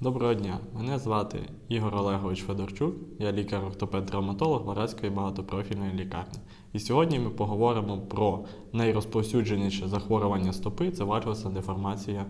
Доброго дня, мене звати Ігор Олегович Федорчук, я лікар-ортопед-травматолог Варадської багатопрофільної лікарні. І сьогодні ми поговоримо про найрозповсюдженіше захворювання стопи це вальгосна деформація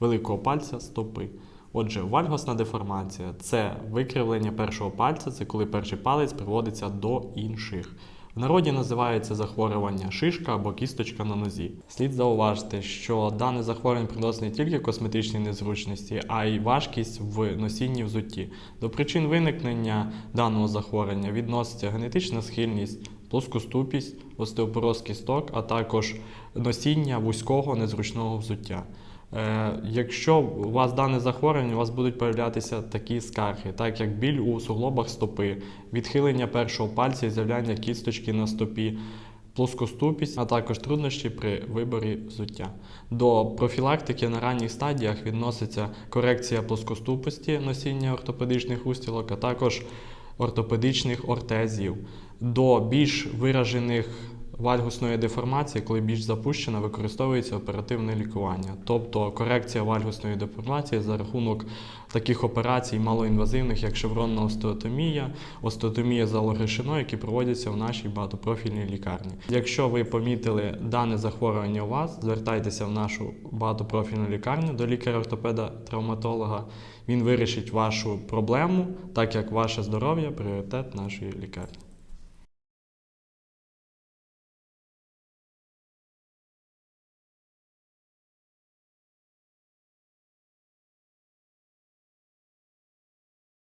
великого пальця стопи. Отже, вальгосна деформація це викривлення першого пальця, це коли перший палець приводиться до інших. Народі називається захворювання шишка або кісточка на нозі. Слід зауважити, що дане захворювання приносить не тільки косметичні незручності, а й важкість в носінні взутті. До причин виникнення даного захворювання відноситься генетична схильність, плоскоступість, остеопороз кісток, а також носіння вузького незручного взуття. Е, Якщо у вас дане захворювання, у вас будуть появлятися такі скарги, так як біль у суглобах стопи, відхилення першого пальця і з'являння кісточки на стопі, плоскоступість, а також труднощі при виборі взуття. До профілактики на ранніх стадіях відноситься корекція плоскоступості носіння ортопедичних устілок, а також ортопедичних ортезів. До більш виражених вальгусної деформації, коли більш запущена, використовується оперативне лікування, тобто корекція вальгусної деформації за рахунок таких операцій малоінвазивних, як шевронна остеотомія, остеотомія за залогрешиною, які проводяться в нашій багатопрофільній лікарні. Якщо ви помітили дане захворювання у вас, звертайтеся в нашу багатопрофільну лікарню до лікаря-ортопеда-травматолога. Він вирішить вашу проблему, так як ваше здоров'я пріоритет нашої лікарні.